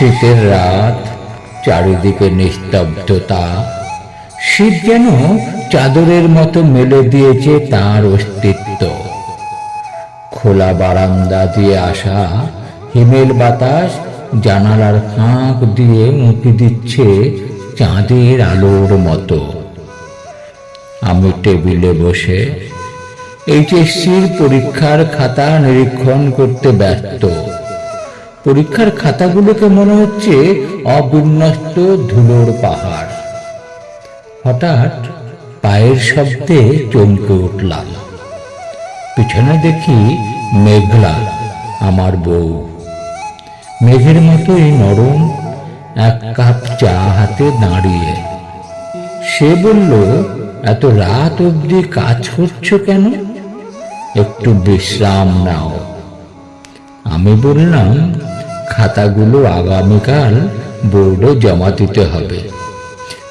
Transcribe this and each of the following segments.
শীতের রাত, চারিদিকে নিস্তব্ধতা। শীত যেন চাদরের মতো মেলে দিয়েছে তার অস্তিত্ব। খোলা বারান্দা দিয়ে আসা হিমেল বাতাস জানালার ফাঁক দিয়ে উঁকি দিচ্ছে চাঁদের আলোর মতো। আমি টেবিলে বসে এইচএসসির পরীক্ষার খাতা নিরীক্ষণ করতে ব্যস্ত। পরীক্ষার খাতাগুলোকে মনে হচ্ছে অবিন্যস্ত ধুলোর পাহাড়। হঠাৎ পায়ের শব্দে চমকে উঠলাম। পিছনে দেখি মেঘলা, আমার বউ। মেঘের মতোই নরম, এক কাপ চা হাতে দাঁড়িয়ে। সে বলল, এত রাত অবধি কাজ করছ কেন? একটু বিশ্রাম নাও। আমি বললাম, খাতাগুলো আগামীকাল বোর্ডে জমা দিতে হবে।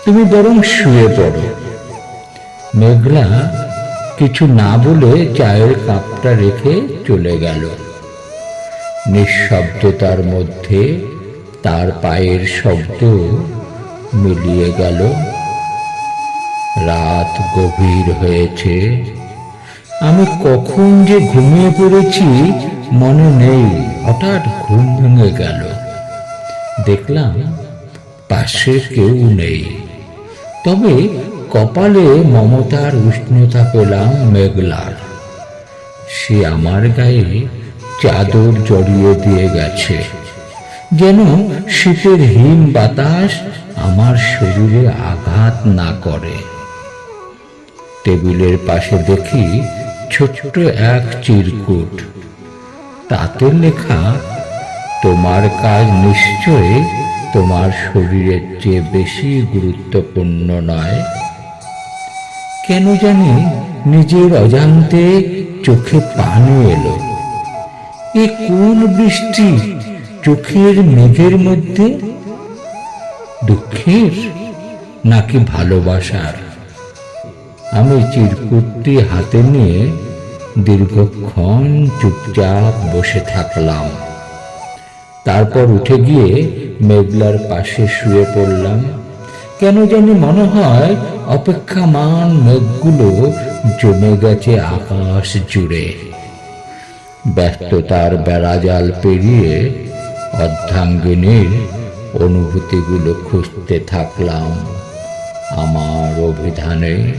তুমি বরং শুয়ে পড়ো। মেঘলা কিছু না বলে চায়ের কাপটা রেখে চলে গেল। নিঃশব্দতার মধ্যে তার পায়ের শব্দ মিলিয়ে গেল। রাত গভীর হয়েছে। আমি কখন যে ঘুমিয়ে পড়েছি মনে নেই। হঠাৎ ঘুম ভেঙে গেল। দেখলাম পাশে কেউ নেই। তবে কপালে মমতার উষ্ণতা পেলাম মেঘলার। সে আমার গায়ে চাদর জড়িয়ে দিয়ে গেছে। যেন শীতের হিম বাতাস আমার শরীরে আঘাত না করে। টেবিলের পাশে দেখি ছোট্ট এক চিরকুট। তাতে লেখা, তোমার কাজ নিশ্চয় তোমার শরীরের চেয়ে বেশি গুরুত্বপূর্ণ নয়। কেন জানি নিজের অজান্তে চোখে পানি এলো। এ কোন বৃষ্টি চোখের মেঘের মধ্যে? দুঃখের নাকি ভালোবাসার? আমি চিরকুটটি হাতে নিয়ে দীর্ঘক্ষণ চুপচাপ বসে থাকলাম। তারপর উঠে গিয়ে মেঘলার পাশে শুয়ে পড়লাম। কেন জানি মনে হয় অপেক্ষামান মেঘগুলো জমে গেছে আকাশ জুড়ে। ব্যস্ততার বেড়াজাল পেরিয়ে অর্ধাঙ্গিনীর অনুভূতিগুলো খুঁজতে থাকলাম। আমার অভিধানে